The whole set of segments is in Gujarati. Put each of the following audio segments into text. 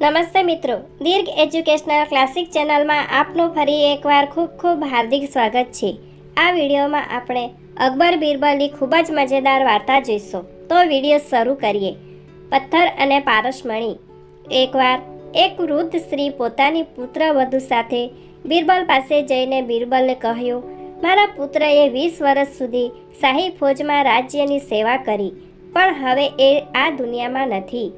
નમસ્તે મિત્રો. દીર્ઘ એજ્યુકેશનલ ક્લાસિક ચેનલમાં આપનું ફરી એકવાર ખૂબ ખૂબ હાર્દિક સ્વાગત છે. આ વિડીયોમાં આપણે અકબર બિરબલની ખૂબ જ મજેદાર વાર્તા જોઈશું. તો વીડિયો શરૂ કરીએ. પથ્થર અને પારસમણી. એકવાર એક વૃદ્ધ સ્ત્રી પોતાની પુત્ર વધુ સાથે બિરબલ પાસે જઈને બિરબલને કહ્યું, મારા પુત્રએ વીસ વર્ષ સુધી શાહી ફોજમાં રાજ્યની સેવા કરી, પણ હવે એ આ દુનિયામાં નથી.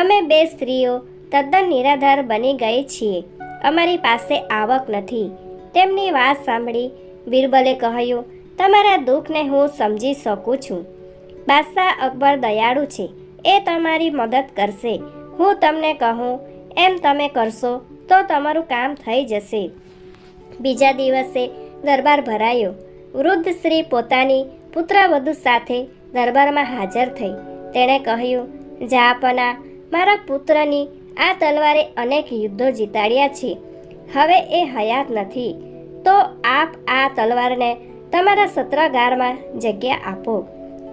અમે બે સ્ત્રીઓ તદ્દન નિરાધાર બની ગઈ છીએ. અમારી પાસે આવક નથી. તેમની વાત સાંભળી બિરબલે કહ્યું, તમારા દુઃખને હું સમજી શકું છું. બાદશાહ અકબર દયાળુ છે. એ તમારી મદદ કરશે. હું તમને કહું, એમ તમે કરશો તો તમારું કામ થઈ જશે. બીજા દિવસે દરબાર ભરાયો. વૃદ્ધ સ્ત્રી પોતાની પુત્રવધુ સાથે દરબારમાં હાજર થઈ. તેણે કહ્યું જાપના મારા પુત્રની આ તલવારે અનેક યુદ્ધો જીતાડ્યા છે. હવે એ હયાત નથી. તો આપ આ તલવારને તમારા સત્રગારમાં જગ્યા આપો.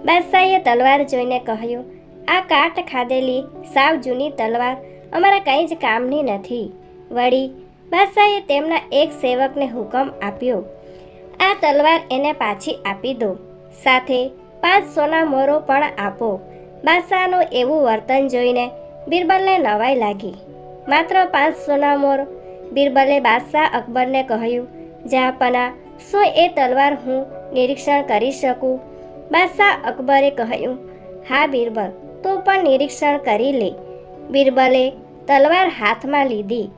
બાદશાહીએ તલવાર જોઈને કહ્યું, આ કાટ ખાધેલી સાવ જૂની તલવાર અમારા કંઈ જ કામની નથી. વળી બાદશાહીએ તેમના એક સેવકને હુકમ આપ્યો, આ તલવાર એને પાછી આપી દો. સાથે પાંચ સોના મોરો પણ આપો. બાદશાહનું એવું વર્તન જોઈને બિરબલને નવાઈ લાગી. માત્ર પાંચ સોના મોર. બિરબલે બાદશાહ અકબરને કહ્યું જાપના શું એ તલવાર હું નિરીક્ષણ કરી શકું? બાદશાહ અકબરે કહ્યું, હા બિરબલ, તું પણ નિરીક્ષણ કરી લે. બિરબલે તલવાર હાથમાં લીધી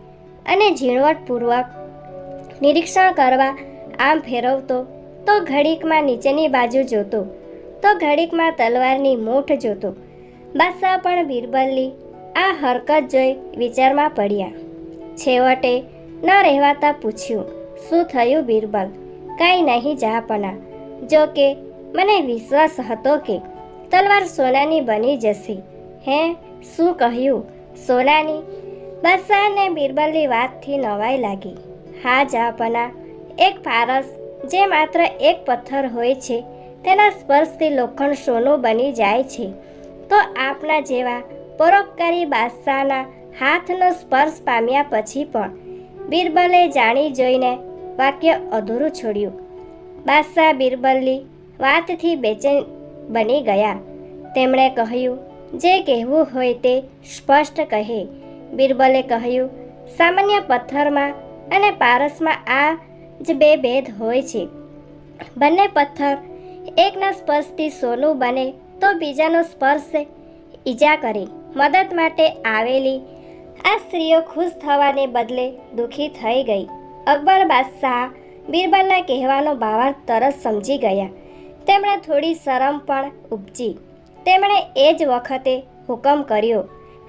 અને ઝીણવટપૂર્વક નિરીક્ષણ કરવા આમ ફેરવતો, તો ઘડીકમાં નીચેની બાજુ જોતો, તો ઘડીકમાં તલવારની મૂઠ જોતો. બાદશાહ પણ બિરબલની આ હરકત જોઈ વિચારમાં પડ્યા. છેવટે ન રહેવાતા પૂછ્યું, શું થયું બિરબલ? કાંઈ નહીં જાપના. જો કે, મને વિશ્વાસ હતો કે તલવાર સોનાની બની જશે. હે? શું કહ્યું? સોનાની બસાને બિરબલની વાતથી નવાઈ લાગી. હા, જાપના. એક ફારસ જે માત્ર એક પથ્થર હોય છે, તેના સ્પર્શથી લોખંડ સોનું બની જાય છે. તો આપના જેવા પરોપકારી બાદશાહના હાથનો સ્પર્શ પામ્યા પછી પણ બિરબલે જાણી જોઈને વાક્ય અધૂરું છોડ્યું. બાદશાહ બિરબલની વાતથી બેચેન બની ગયા. તેમણે કહ્યું, જે કહેવું હોય તે સ્પષ્ટ કહે. બિરબલે કહ્યું, સામાન્ય પથ્થરમાં અને પારસમાં આ જ બે ભેદ હોય છે. બંને પથ્થર એકના સ્પર્શથી સોનું બને તો બીજાનો સ્પર્શ ઈજા કરે. મદદ માટે આવેલી. આ સ્ત્રીઓ ખુશ થવાને બદલે દુઃખી થઈ ગઈ. અકબર બાદશાહ બિરબલના કહેવાનો ભાવાર્થ તરત સમજી ગયા. તેમણે થોડી શરમ પણ ઉપજી. તેમણે એ જ વખતે હુકમ કર્યો.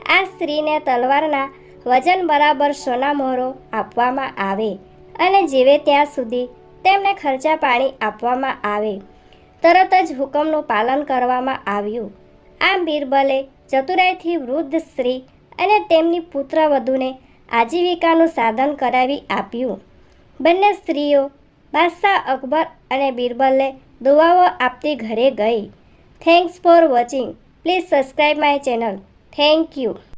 આ સ્ત્રીને તલવારના વજન બરાબર સોના મોહરો આપવામાં આવે અને જીવે ત્યાં સુધી તેમને ખર્ચા પાણી આપવામાં આવે. તરત જ હુકમનું પાલન કરવામાં આવ્યું. આમ બિરબલે ચતુરાઈથી વૃદ્ધ સ્ત્રી અને તેમની પુત્રવધૂને આજીવિકાનું સાધન કરાવી આપ્યું. બંને સ્ત્રીઓ બાદશાહ અકબર અને બિરબલને દુઆઓ આપતી ઘરે ગઈ. Thanks for watching please subscribe my channel thank you